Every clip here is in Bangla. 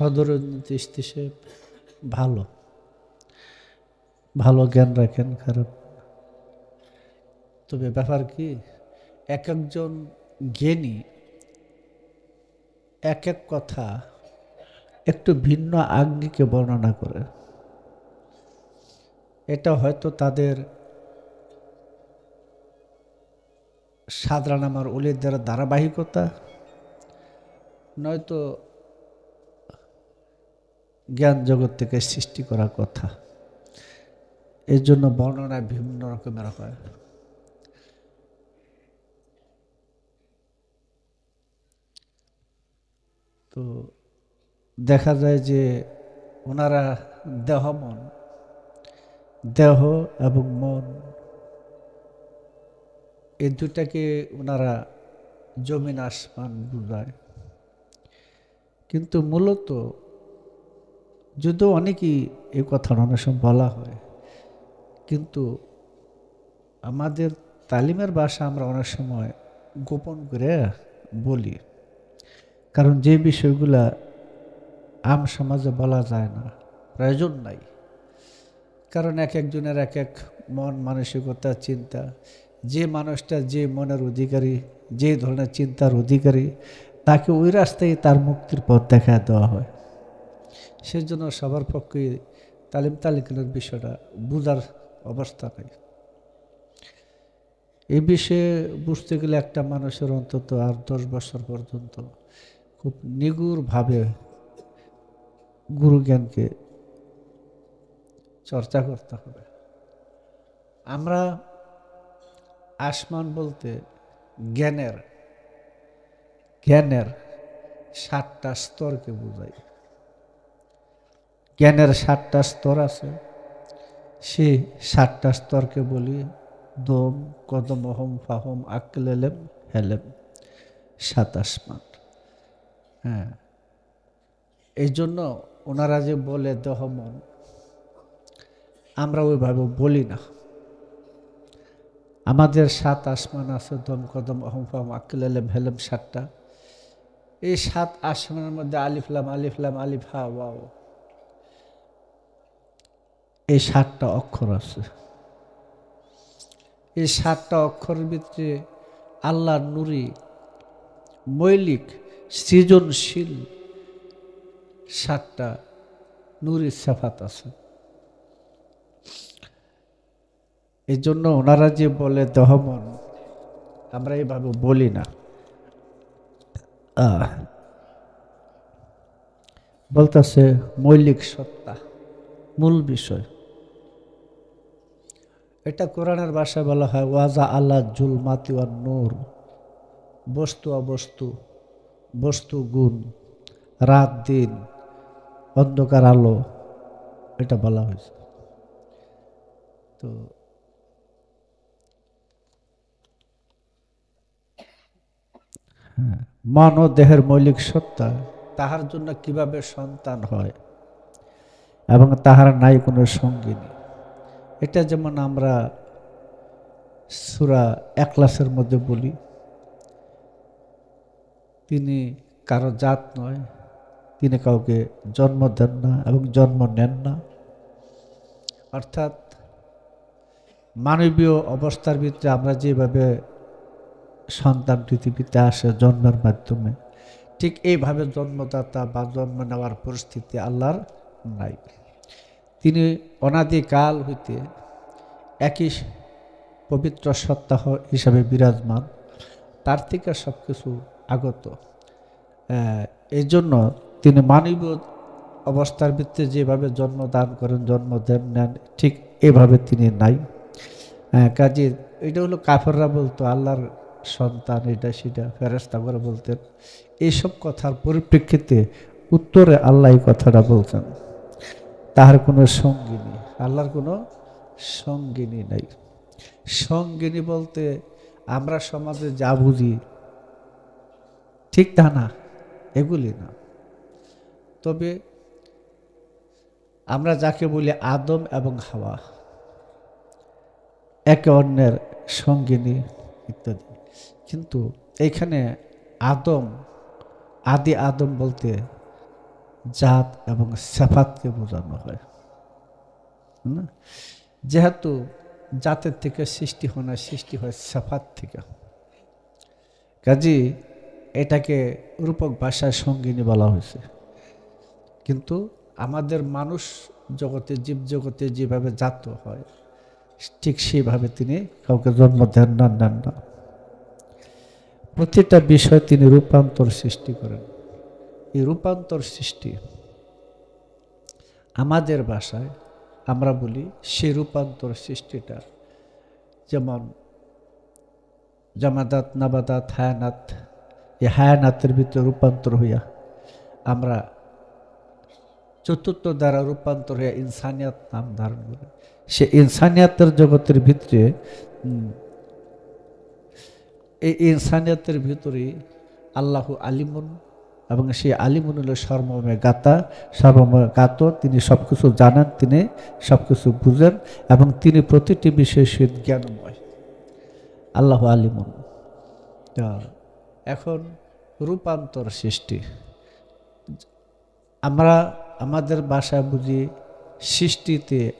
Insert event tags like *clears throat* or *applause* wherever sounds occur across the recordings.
সদরুদ্দিন সাহেব ভালো। ভালো জ্ঞান রাখেন, খারাপ। তবে ব্যাপার কি, এক একজন জ্ঞানী এক এক কথা একটু ভিন্ন আঙ্গিকে বর্ণনা করে। এটা হয়তো তাদের সাধারণ আমার অলিদের ধারাবাহিকতা, নয়তো জ্ঞান জগৎ থেকে সৃষ্টি করা কথা। এর জন্য বর্ণনা বিভিন্ন রকমের হয়। তো দেখা যায় যে ওনারা দেহ মন দেহ এবং মন এই দুটাকে ওনারা জমিন আসমান বুঝায়। কিন্তু মূলত যদিও অনেকেই এই কথা অনেক সময় বলা হয়, কিন্তু আমাদের তালিমের ভাষা আমরা অনেক সময় গোপন করে বলি। কারণ যে বিষয়গুলা আম সমাজে বলা যায় না, প্রয়োজন নাই। কারণ এক একজনের এক এক মন, মানসিকতা, চিন্তা। যে মানুষটা যে মনের অধিকারী, যে ধরনের চিন্তার অধিকারী, তাকে ওই রাস্তায় তার মুক্তির পথ দেখা দেওয়া হয়। সেজন্য সবার পক্ষে তালিম তালিকানের বিষয়টা বোঝার অবস্থা নেই। এই বিষয়ে বুঝতে গেলে একটা মানুষের অন্তত আর দশ বছর পর্যন্ত খুব নিগুড়ভাবে গুরু জ্ঞানকে চর্চা করতে হবে। আমরা আসমান বলতে জ্ঞানের জ্ঞানের সাতটা স্তরকে বোঝাই। জ্ঞানের সাতটা স্তর আছে। সে সাতটা স্তরকে বলি দম, কদম, অহম, ফাহম, আকলেলেম, হেলেম সাত আসমান হ্যাঁ। এই জন্য ওনারা যে বলে দেহ, মন, আমরা ওইভাবে বলি না। আমাদের সাত আসমান আছে, দম, কদম, অহম, ফাহম, আকলেলেম, হেলেম, সাতটা। এই সাত আসমানের মধ্যে আলিফলাম আলিফলাম আলিফ হা, ওয়াও। এই সাতটা অক্ষর আছে। এই সাতটা অক্ষরের ভিতরে আল্লাহ নুরি মৌলিক সৃজনশীল সাতটা নুরি সাফাত আছে। এই জন্য ওনারা যে বলে দহমন, আমরা এইভাবে বলি না। বলতেছে মৌলিক সত্তা, মূল বিষয়। এটা কোরআনের ভাষায় বলা হয়, ওয়াজা আল্লাহ জুল মাতি নূর। বস্তু অবস্তু, বস্তু গুণ, রাত দিন, অন্ধকার আলো, এটা বলা হয়েছে। তো হ্যাঁ মন ও দেহের মৌলিক সত্তা তাহার জন্য কীভাবে সন্তান হয় এবং তাহার নাই কোনো সঙ্গিনী? এটা যেমন আমরা সুরা একলাসের মধ্যে বলি, তিনি কারও জাত নয়, তিনি কাউকে জন্ম দেন না এবং জন্ম নেন না। অর্থাৎ মানবীয় অবস্থার ভিতরে আমরা যেভাবে সন্তান পৃথিবীতে আসে জন্মের মাধ্যমে, ঠিক এইভাবে জন্মদাতা বা জন্ম নেওয়ার পরিস্থিতি আল্লাহর নাই। তিনি অনাদিকাল হইতে একই পবিত্র সত্তাহ হিসাবে বিরাজমান। তার থেকে সব কিছু আগত। এই জন্য তিনি মানবীয় অবস্থার ভিত্তিতে যেভাবে জন্ম দান করেন, জন্ম দেন নেন, ঠিক এভাবে তিনি নাই। কাজে এটা হলো কাফেররা বলতো, আল্লাহর সন্তান এটা সেটা ফেরেস্তা করে বলতেন। এইসব কথার পরিপ্রেক্ষিতে উত্তরে আল্লাহ কথাটা বলতেন তাহার কোনো সঙ্গিনী আল্লাহর কোনো সঙ্গিনী নাই সঙ্গিনী বলতে আমরা সমাজে যা বুঝি, ঠিক তা না, এগুলি না। তবে আমরা যাকে বলি আদম এবং হাওয়া, একে অন্যের সঙ্গিনী ইত্যাদি। কিন্তু এইখানে আদম, আদি আদম বলতে জাত এবং সেফাতকে বোঝানো হয়। না? যেহেতু জাতের থেকে সৃষ্টি হয় না, সৃষ্টি হয় সেফাত থেকে। কাজী, এটাকে রূপক ভাষায় সঙ্গিনী বলা হয়েছে। কিন্তু আমাদের মানুষ জগতে, জীব জগতে যেভাবে জাত হয়, ঠিক সেভাবে তিনি কাউকে জন্ম দেন না, নেন না। প্রতিটা বিষয় তিনি রূপান্তর সৃষ্টি করেন। এই রূপান্তর সৃষ্টি। আমাদের ভাষায় আমরা বলি সেই রূপান্তর সৃষ্টিটা। যেমন জামাদাত, নাবাদাত, হায়ানাত এই হায়ানাতের ভিতরে রূপান্তর হইয়া আমরা চতুর্থ দ্বারা রূপান্তর হইয়া ইনসানিয়াত নাম ধারণ করে। সে ইনসানিয়াতের জগতের ভিতরে এই ইনসানিয়াতের ভিতরে আল্লাহ আলিমুন এবং সেই আলিমুন হল সর্বময় গাতা সর্বময় গাত তিনি সব কিছু জানেন, তিনি সব কিছু বুঝেন এবং তিনি প্রতিটি বিষয়ে সহিত জ্ঞানময়। আল্লাহ আলিমুন। এখন রূপান্তর সৃষ্টি। আমরা আমাদের বাসায় বুঝি সৃষ্টিতে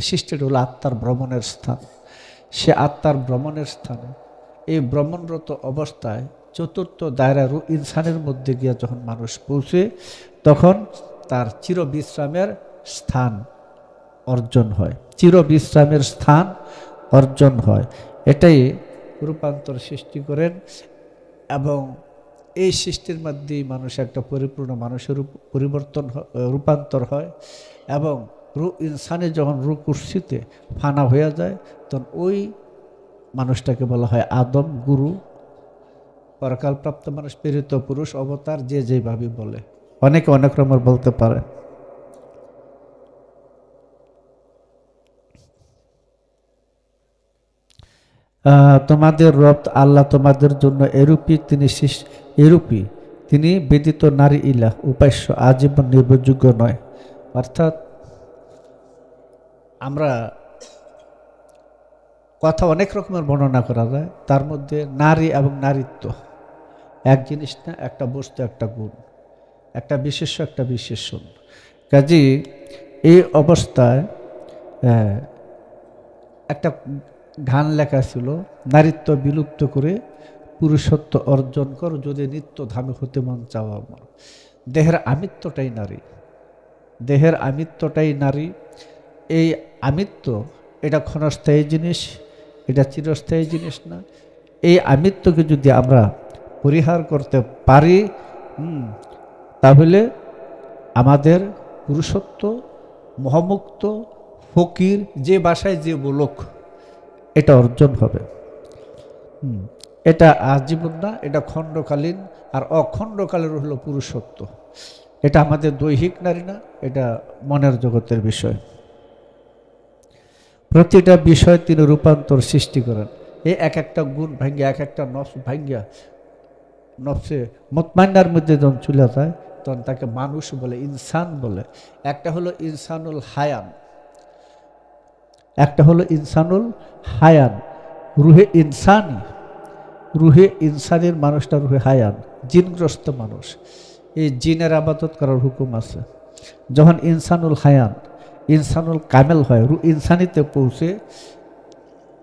সৃষ্টিটা হলো আত্মার ভ্রমণের স্থান। সে আত্মার ভ্রমণের স্থানে এই ভ্রমণরত অবস্থায় চতুর্থ দায়রা রু ইনসানের মধ্যে গিয়ে যখন মানুষ পৌঁছে, তখন তার চির বিশ্রামের স্থান অর্জন হয়। চির বিশ্রামের স্থান অর্জন হয়। এটাই রূপান্তর সৃষ্টি করেন এবং এই সৃষ্টির মধ্যেই মানুষ একটা পরিপূর্ণ মানুষের পরিবর্তন রূপান্তর হয় এবং রু, ইনসানে যখন রু কুর্সিতে ফানা হয়ে যায়, তখন ওই মানুষটাকে বলা হয় আদম গুরু পরকালপ্রাপ্ত মানুষ প্রেরিত পুরুষ, অবতার, যে যেভাবে বলে। অনেকে অনেক রকমের বলতে পারে। তোমাদের রব আল্লাহ তোমাদের জন্য এরূপই তিনি এরূপই তিনি বেদিত নারী ইলা উপাস্য, আজীবন নির্ভরযোগ্য নয়। অর্থাৎ আমরা কথা অনেক রকমের বর্ণনা করা যায়। তার মধ্যে নারী এবং নারীত্ব। এক জিনিস না, একটা বস্তু, একটা গুণ, একটা বিশেষ্য, একটা বিশেষণ কাজী, এই অবস্থায় একটা গান লেখা ছিল, নারীত্ব বিলুপ্ত করে পুরুষত্ব অর্জন কর, যদি নিত্য ধামে হতে মন চাওয়া আমার। দেহের আমিত্বটাই নারী। দেহের আমিত্বটাই নারী। এই আমিত্ব, এটা ক্ষণস্থায়ী জিনিস, এটা চিরস্থায়ী জিনিস না। এই আমিত্বকে যদি আমরা পরিহার করতে পারি তাহলে আমাদের পুরুষত্ব, মহামুক্ত, ফকির, যে বাসায় যে বলক, এটা অর্জন হবে। এটা আজীবন না, এটা খণ্ডকালীন, আর অখণ্ডকালের হলো পুরুষত্ব। এটা আমাদের দৈহিক নারী না, এটা মনের জগতের বিষয়। প্রতিটা বিষয় তিনি রূপান্তর সৃষ্টি করেন। এই এক একটা গুণ ভাঙ্গিয়া, এক একটা নস ভাঙ্গিয়া নফসে মতমান্নার মধ্যে যখন চলে যায়, তখন তাকে মানুষ বলে, ইনসান বলে। একটা হলো ইনসানুল হায়ান। একটা হলো ইনসানুল হায়ান। রুহে ইনসানি। রুহে ইনসানের মানুষটা রুহে হায়ান, জিনগ্রস্ত মানুষ। এই জিনের আবাদত করার হুকুম আছে। যখন ইনসানুল হায়ান, ইনসানুল কামেল হয়, রু ইনসানিতে পৌঁছে,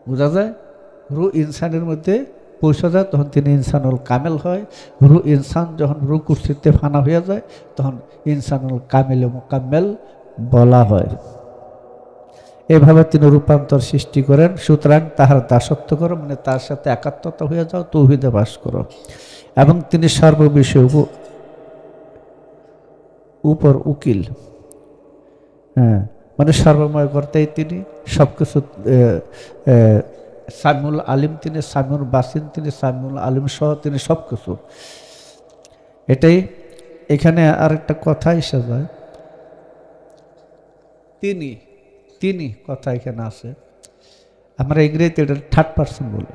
বোঝা যায়? রু ইনসানের মধ্যে পৌঁছে যায়, তখন তিনি ইনসানুল কামেল হয়। রু ইনসান যখন রু কুস্তিতে ফানা হয়ে যায়, তখন ইনসানুল কামেলে মোকাম্মেল বলা হয়। এভাবে তিনি রূপান্তর সৃষ্টি করেন। সুতরাং তাহার দাসত্ব করো মানে তার সাথে একাত্মতা হয়ে যাও, তৌহিদে বাস করো। এবং তিনি সর্ববিষয়ে উপ- উপর উকিল। হ্যাঁ মানে সর্বময় করতেই তিনি। সব কিছু সামিউল আলিম, তিনি সামিউল বাসিন তিনি সামিউল আলিম সহ তিনি সব কিছু এটাই এখানে আর একটা কথা এসে যায় তিনি তিনি কথা এখানে আছে। আমরা ইংরেজিতে এটা থার্ড পার্সন বলি।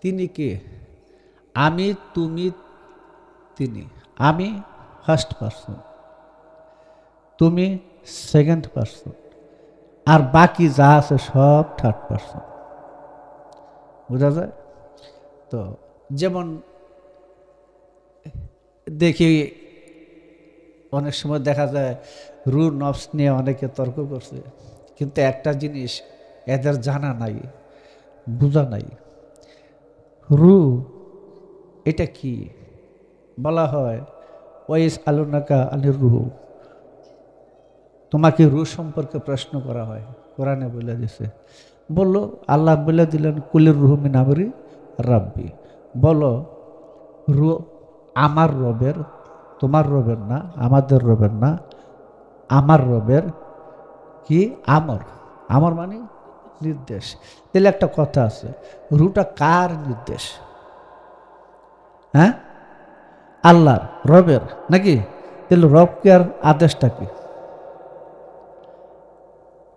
তিনি কে? আমি, তুমি, তিনি। আমি ফার্স্ট পার্সন তুমি সেকেন্ড পার্সন আর বাকি যা আছে সব থার্ড পার্সন বোঝা যায়? তো যেমন দেখি অনেক সময় দেখা যায় রু নফস নিয়ে অনেকে তর্ক করছে, কিন্তু একটা জিনিস এদের জানা নাই, বোঝা নাই। রু এটা কি? বলা হয়, ওয়াইস আলুনাকা আলির রুহু তোমাকে রু সম্পর্কে প্রশ্ন করা হয়। কোরআনে বলে দিছে, বলল, আল্লাহ বলে দিলেন, কুলির রুহু মিনামরি রাব্বি। বলো রু আমার রবের, তোমার রবের না, আমাদের রবের না, আমার রবের কি আমর? আমার মানে নির্দেশ। তাহলে একটা কথা আছে রুটা কার নির্দেশ? হ্যাঁ? আল্লাহর রবের নাকি? তাহলে রবকে আর আদেশটা কি?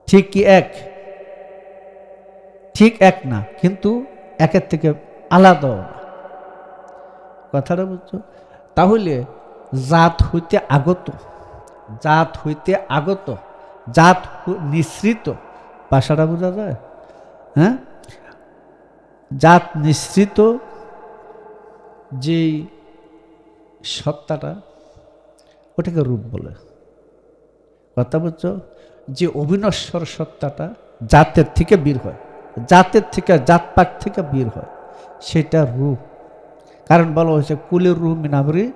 ঠিক কি এক? ঠিক এক না, কিন্তু একের থেকে আলাদাও না কথাটা বুঝছ? তাহলে জাত হইতে আগত, জাত হইতে আগত, জাত নিঃসৃত, ভাষাটা বোঝা যায়? হ্যাঁ? জাত নিঃসৃত, যেই সত্তাটা, ওটাকে রূপ বলে। কথা বুঝছ? যে অবিনশ্বর সত্তাটা জাতের থেকে বীর হয়, জাতের থেকে, জাতপাত থেকে বীর হয়, সেটা রূপ। কারণ বলা হয়েছে কুলের রূপ মিনামরি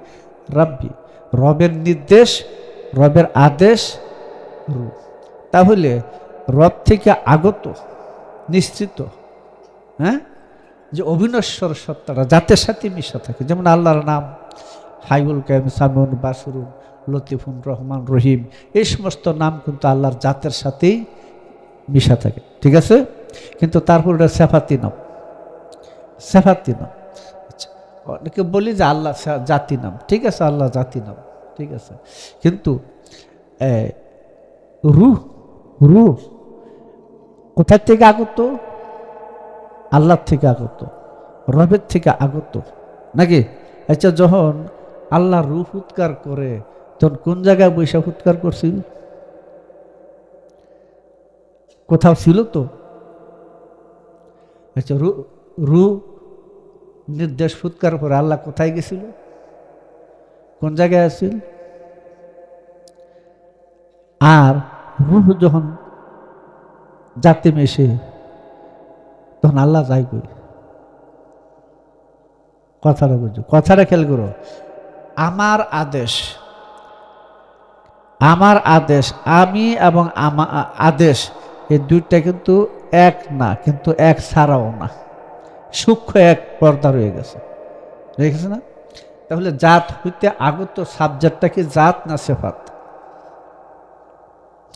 রাব্বি। রবের নির্দেশ, রবের আদেশ রূপ। তাহলে রব থেকে আগত, নিশ্চিত হ্যাঁ? যে অবিনশ্বর সত্তাটা জাতের সাথে মিশা থাকে। যেমন আল্লাহর নাম, হাইবুল কাইম সামিউন বাসুরুন। লতিফুন রহমান রহিম। এই সমস্ত নাম কিন্তু আল্লাহর জাতের সাথেই মিশা থাকে ঠিক আছে? কিন্তু তারপর এটা সেফাতি নাম। সেফাতি নাম। আচ্ছা, অনেকে বলি যে আল্লাহ জাতি নাম ঠিক আছে? আল্লাহ জাতি নাম ঠিক আছে? কিন্তু রুহ রুহ কোথার থেকে আগত? আল্লাহর থেকে আগত রবের থেকে আগত। নাকি? আচ্ছা যখন আল্লাহ রুহ উৎকার করে তখন কোন জায়গায় বৈশাখ উৎকার করছিল? কোথাও ছিল তো? আচ্ছা রু রু নির্দেশ ফুৎকার পরে আল্লাহ কোথায় গেছিল? কোন জায়গায় আছিল? আর রুহ যখন জাতি মেশে তখন আল্লাহ যাই কই? কথাটা বুঝো কথাটা খেয়াল করো। আমার আদেশ আমার আদেশ, আমি এবং আমা, আদেশ, এই দুইটা কিন্তু এক না, কিন্তু এক ছাড়াও না। সূক্ষ্ম এক পর্দা রয়ে গেছে। রয়ে না? তাহলে জাত হইতে আগত সাবজেক্টটা কি জাত না সেফাত?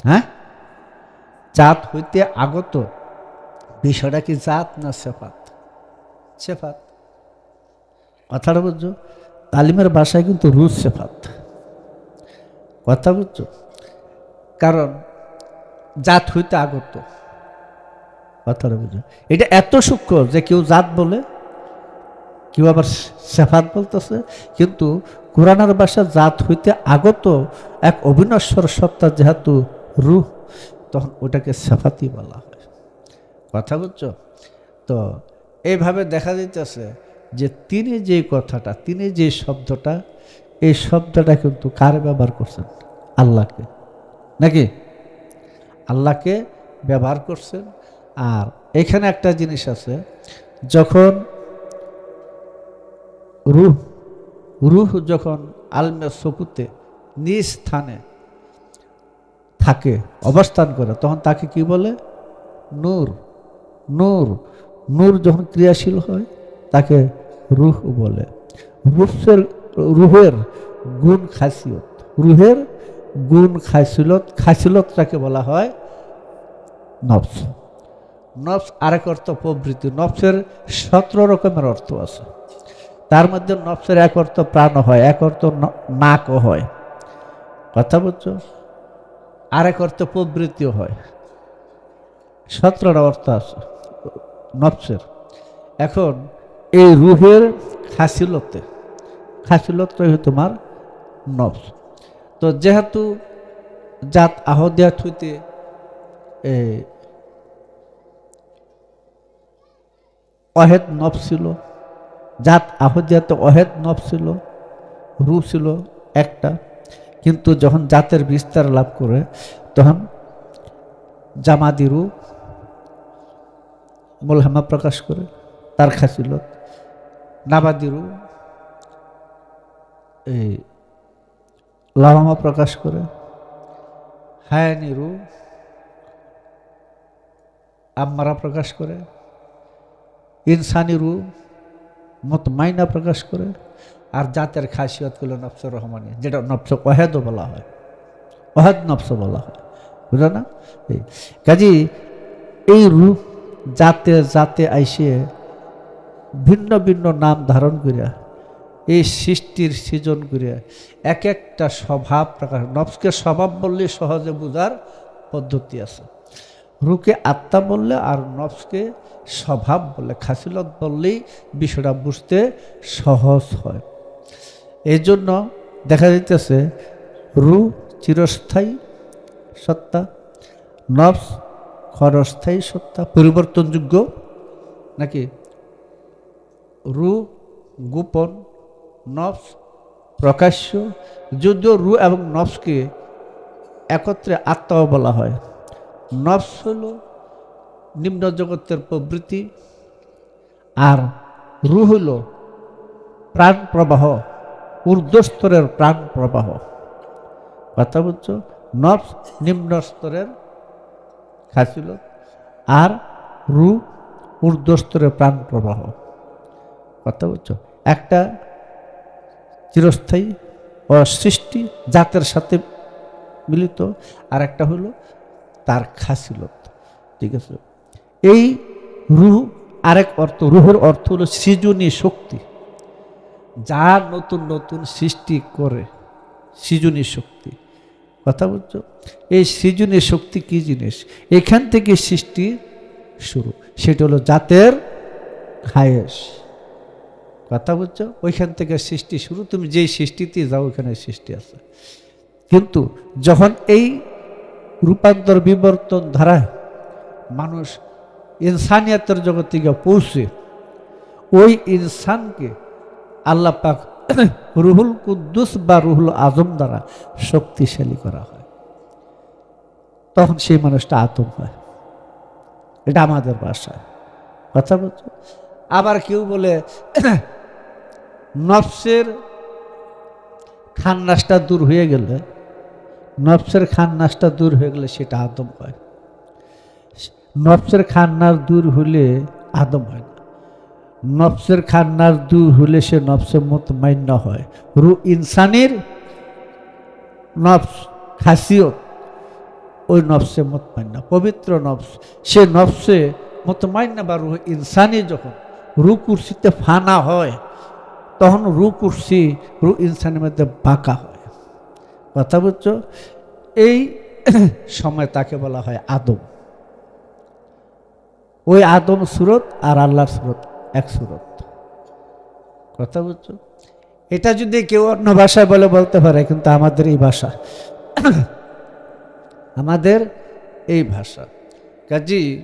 হ্যাঁ? জাত হইতে আগত বিষয়টা কি জাত না সেফাত? সেফাত। কথাটা বুঝছ? তালিমের ভাষায় কিন্তু রুজ সেফাত। কথা বুঝছ? কারণ জাত হইতে আগত। কথাটা বুঝো। এটা এত সূক্ষ্ম যে কেউ জাত বলে, কেউ আবার সেফাত বলতেছে, কিন্তু কোরআনের ভাষা জাত হইতে আগত এক অবিনশ্বর সত্তা যেহেতু রুহ, তখন ওটাকে সেফাতি বলা হয়। কথা বুঝছ? তো এইভাবে দেখা যাইতেছে যে তিনি যে কথাটা, তিনি যে শব্দটা এই শব্দটা কিন্তু কার ব্যবহার করছেন? আল্লাহকে। নাকি? আল্লাহকে ব্যবহার করছেন। আর এখানে একটা জিনিস আছে, যখন রুহ রুহ যখন আলমে সকুতে নিজ স্থানে থাকে, অবস্থান করে, তখন তাকে কি বলে? নূর। নূর। নূর যখন ক্রিয়াশীল হয়, তাকে রুহ বলে। রুহের রুহের গুণ খাসিয়ত। রুহের গুণ খাসিলত খাসিলতটাকে বলা হয় নফস। নফস আরেক অর্থ প্রবৃত্তি নফসের সতেরো রকমের অর্থ আছে। তার মধ্যে নফসের এক অর্থ প্রাণ হয়, এক অর্থ নাকও হয়। কথা বুঝছ? আরেক অর্থ প্রবৃত্তিও হয়। সতেরোটা অর্থ আছে নফসের। এখন এই রুহের খাসিলতে খাসিলতটাই হচ্ছে তোমার নফস। তো যেহেতু জাত আহদিয়াত হইতে এ, অহেদ নফ ছিল জাত আহদিয়াতে অহেদ নফ ছিল রু ছিল একটা কিন্তু যখন জাতের বিস্তার লাভ করে তখন জামাদিরু মোলহামা প্রকাশ করে তার খাসিলত নাবাদিরু এই লাভামা প্রকাশ করে হায়ানিরু আম্মারা প্রকাশ করে, ইনসানিরু, মতমাইনা প্রকাশ করে, আর জাতের খাসিয়ত হলো নফস রহমানি যেটা নফস ওয়াহেদও বলা হয়, ওয়াহেদ নফস বলা হয়, বুঝলো না? এই, কাজী এই রূপ জাতে জাতে আইসে ভিন্ন ভিন্ন নাম ধারণ করিয়া এই সৃষ্টির সৃজন করিয়া এক একটা স্বভাব প্রকাশ নফসকে স্বভাব বললে সহজে বোঝার পদ্ধতি আছে। রুকে আত্মা বললে আর নফসকে স্বভাব বললে, খাসিলত বললেই বিষয়টা বুঝতে সহজ হয়। এই জন্য দেখা যাইতেছে রু চিরস্থায়ী সত্তা নফস ক্ষরস্থায়ী সত্তা, পরিবর্তনযোগ্য নাকি? রু গোপন নফস প্রকাশ্য যদিও রু এবং নফসকে একত্রে আত্মাও বলা হয়। নফস হল নিম্ন জগতের প্রবৃত্তি আর রু হল প্রাণ প্রবাহ, ঊর্ধ্বস্তরের প্রাণ প্রবাহ। কথা বলছো নফস নিম্ন স্তরের খাছিল আর রু ঊর্ধ্বস্তরের প্রাণ প্রবাহ। কথা বলছ একটা চিরস্থায়ী ও সৃষ্টি, জাতের সাথে মিলিত। আর একটা হলো তার খাসিলত ঠিক আছে? এই রুহ, আরেক অর্থ, রুহের অর্থ হলো সৃজনী শক্তি। যা নতুন নতুন সৃষ্টি করে, সৃজনী শক্তি। কথা বলছো? এই সৃজনী শক্তি কি জিনিস? এখান থেকে সৃষ্টি শুরু। সেটা হলো জাতের খায়েশ। কথা বলছো ওইখান থেকে সৃষ্টি শুরু। তুমি যেই সৃষ্টিতে যাও, ওইখানে সৃষ্টি আছে। কিন্তু যখন এই রূপান্তর, বিবর্তন ধারায় মানুষ ইনসানিয়াতের জগতে গিয়ে পৌঁছে, ওই ইনসানকে আল্লাহ পাক *clears throat* রুহুল কুদ্দুস বা রুহুল আজম দ্বারা শক্তিশালী করা হয়। তখন সেই মানুষটা আতম হয়। এটা আমাদের ভাষায় কথা বলছো আবার কেউ বলে *clears throat* নফসের খান্নাসটা দূর হয়ে গেলে, নফসের খান্নাসটা দূর হয়ে গেলে সেটা আদম হয়। নফসের খান্নার দূর হলে আদম হয় না। নফসের খান্নার দূর হলে সে নফসের মতো মান্য হয়। রু ইনসানের নফস, খাসিয়ত, ওই নফসে মতমান্না পবিত্র নফস। সে নফসে মতমান্না বা রু ইনসানি যখন রু কুর্সিতে ফানা হয় তখন রু কুর্সি, রু ইনসানের মধ্যে বাঁকা হয়। কথা বুঝছ? এই *clears throat* সময় তাকে বলা হয় আদম। ওই আদম সুরত আর আল্লাহর সুরত এক সুরত। কথা বুঝছ? এটা যদি কেউ অন্য ভাষায় বলে, বলতে পারে, কিন্তু আমাদের এই ভাষা। *clears throat* আমাদের এই ভাষা। কাজী